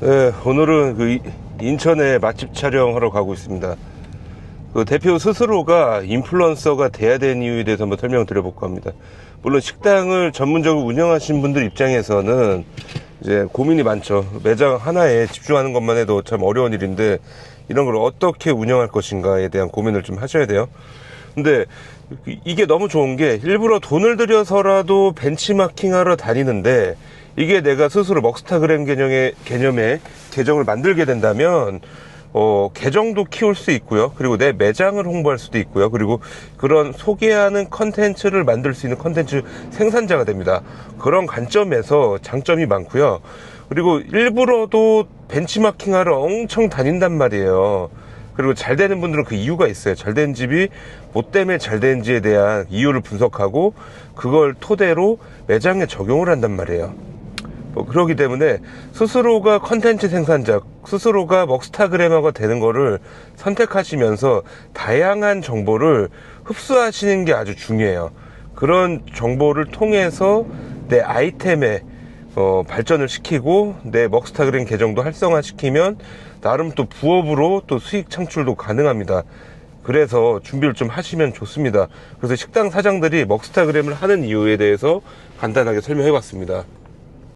네, 오늘은 그 이- 인천에 맛집 촬영하러 가고 있습니다. 그 대표 스스로가 인플루언서가 돼야 되는 이유에 대해서 한번 설명을 드려볼까 합니다. 물론 식당을 전문적으로 운영하신 분들 입장에서는 이제 고민이 많죠. 매장 하나에 집중하는 것만 해도 참 어려운 일인데 이런 걸 어떻게 운영할 것인가에 대한 고민을 좀 하셔야 돼요. 근데 이게 너무 좋은 게 일부러 돈을 들여서라도 벤치마킹 하러 다니는데 이게 내가 스스로 먹스타그램 개념의 개념의 계정을 만들게 된다면 어, 계정도 키울 수 있고요. 그리고 내 매장을 홍보할 수도 있고요. 그리고 그런 소개하는 컨텐츠를 만들 수 있는 컨텐츠 생산자가 됩니다. 그런 관점에서 장점이 많고요. 그리고 일부러도 벤치마킹 하러 엄청 다닌단 말이에요. 그리고 잘 되는 분들은 그 이유가 있어요. 잘 된 집이 뭐 때문에 잘 되는지에 대한 이유를 분석하고 그걸 토대로 매장에 적용을 한단 말이에요. 뭐 그러기 때문에 스스로가 컨텐츠 생산자, 스스로가 먹스타그래머가 되는 거를 선택하시면서 다양한 정보를 흡수하시는 게 아주 중요해요. 그런 정보를 통해서 내 아이템에 어, 발전을 시키고 내 먹스타그램 계정도 활성화시키면 나름 또 부업으로 또 수익 창출도 가능합니다. 그래서 준비를 좀 하시면 좋습니다. 그래서 식당 사장들이 먹스타그램을 하는 이유에 대해서 간단하게 설명해 봤습니다.